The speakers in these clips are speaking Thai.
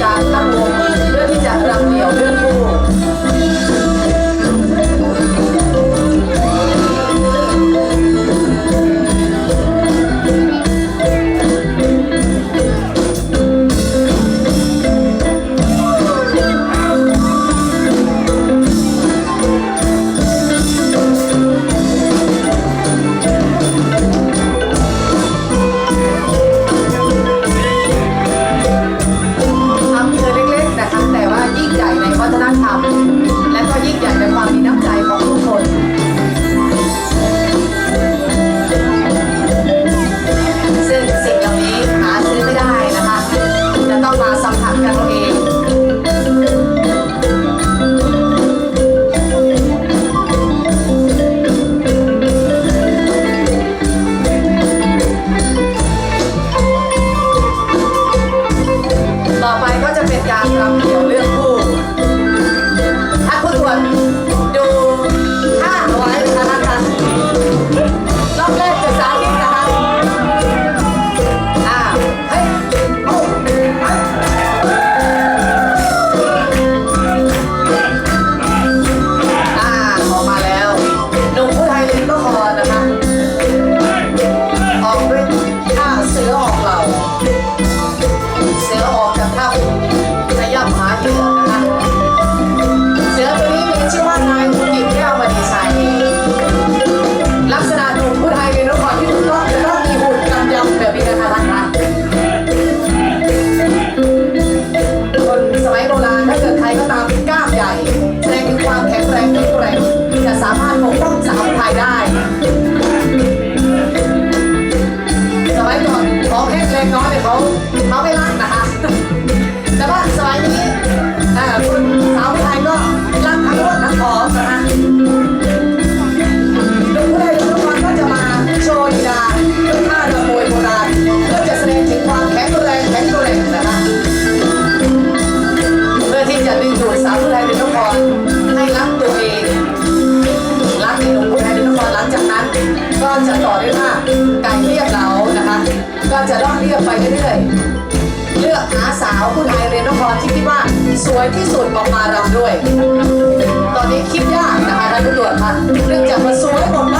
จ ไปเรื่อยๆ เลือกหาสาวคุณนายเรนนครที่คิดว่า สวยที่สุดออมารำด้วย ตอนนี้คิดยากนะคะท่านผู้ตรวจคะเรื่องจากมันสวยหมดแล้ว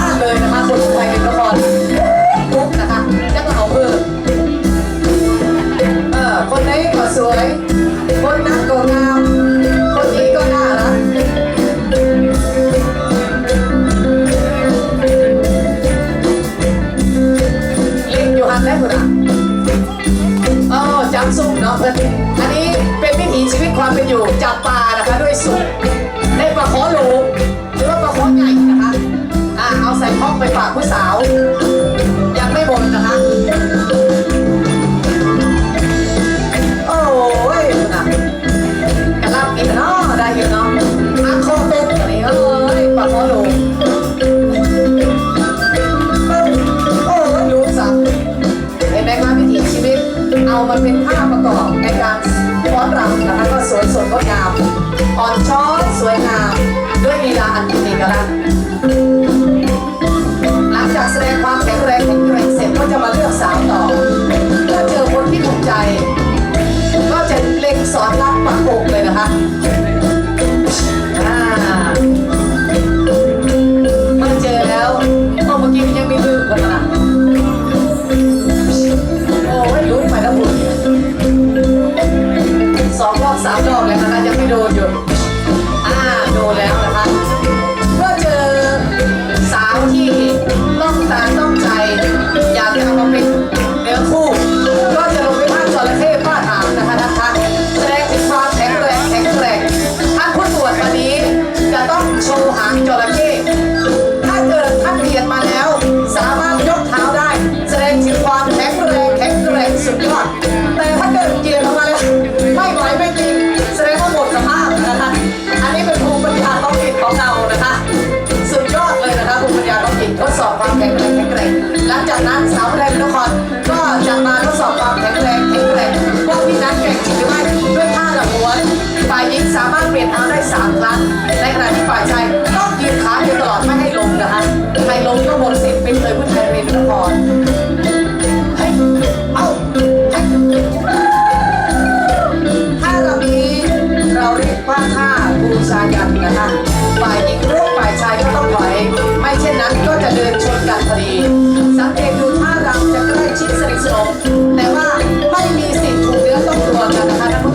สวยสดงดงามอ่อนช้อยสวยงามด้วยลีลาอันเป็นเกลักษ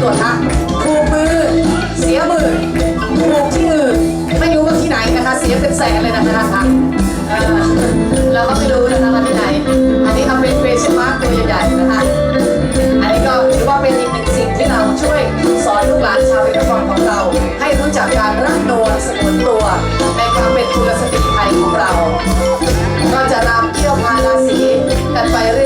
กดอะถูกมือ เสียมือถูกที่อื่นไม่รู้ว่าที่ไหนนะคะ เสียเป็นแสนเลยนะคะค่ะเราก็ไม่รู้นะคะว่าที่ไหน อันนี้ทำเป็นเฟชันมาร์กตัวใหญ่ๆนะคะ อันนี้ก็ถือว่าเป็นอีกหนึ่งสิ่งที่เราช่วยสอนลูกหลานชาวเวนกนของเรา ให้รู้จักการรักตัวสมุนตัวในความเป็นคุณสติไทยของเรา ก็จะรำเที่ยวพาราสีกันไปเรื่อย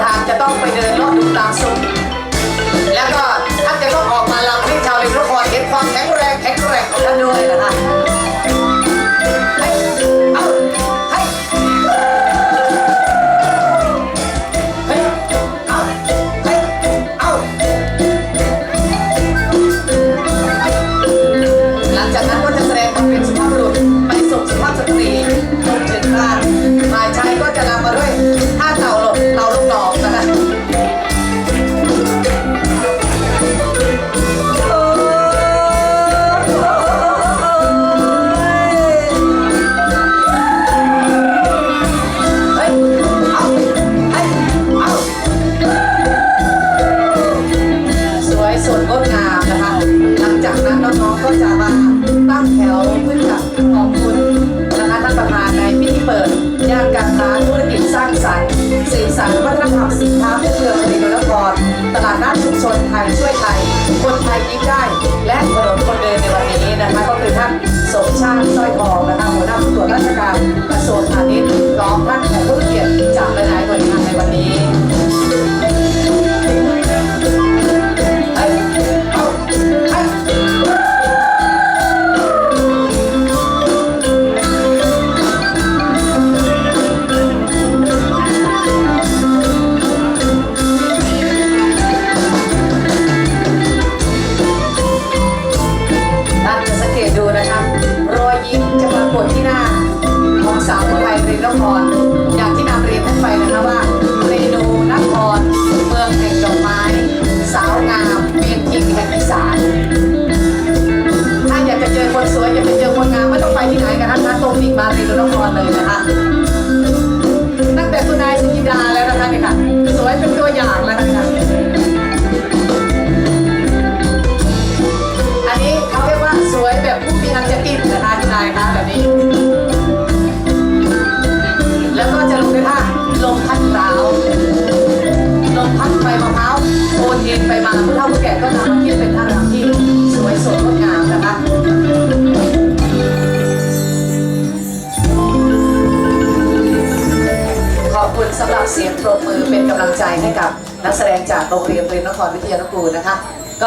ธานจะต้องไปเดินรอบดูตามซุ้มแล้วก็ท่านจะต้องออกมาลำให้ชาวเริมนคนเห็นความแข็งแรงแข็งแรงของท่านด้วยนะคะ นั้นน้องๆก็จะมาตั้งแถวเพื่อจะขอบคุณนะคะท่านประธานในพิธีเปิดย่านการค้าธุรกิจสร้างสรรค์สื่อสารวัฒนธรรมสินค้าเพื่อเมืองมณีนนครตลาดนัดชุมชนไทยช่วยไทย คนไทยยิ้มได้ และถนนคนเดินในวันนี้นะคะก็คือท่านสมชาติสร้อยทองนะคะหัวหน้าผู้ตรวจราชการกระทรวงพาณิชย์ร้องท่านแขกผู้เกียรติจากหลายๆหน่วยงานในวันนี้ นะคะตร โรงเรียนเรียนนครวิทยานุกูลนะคะ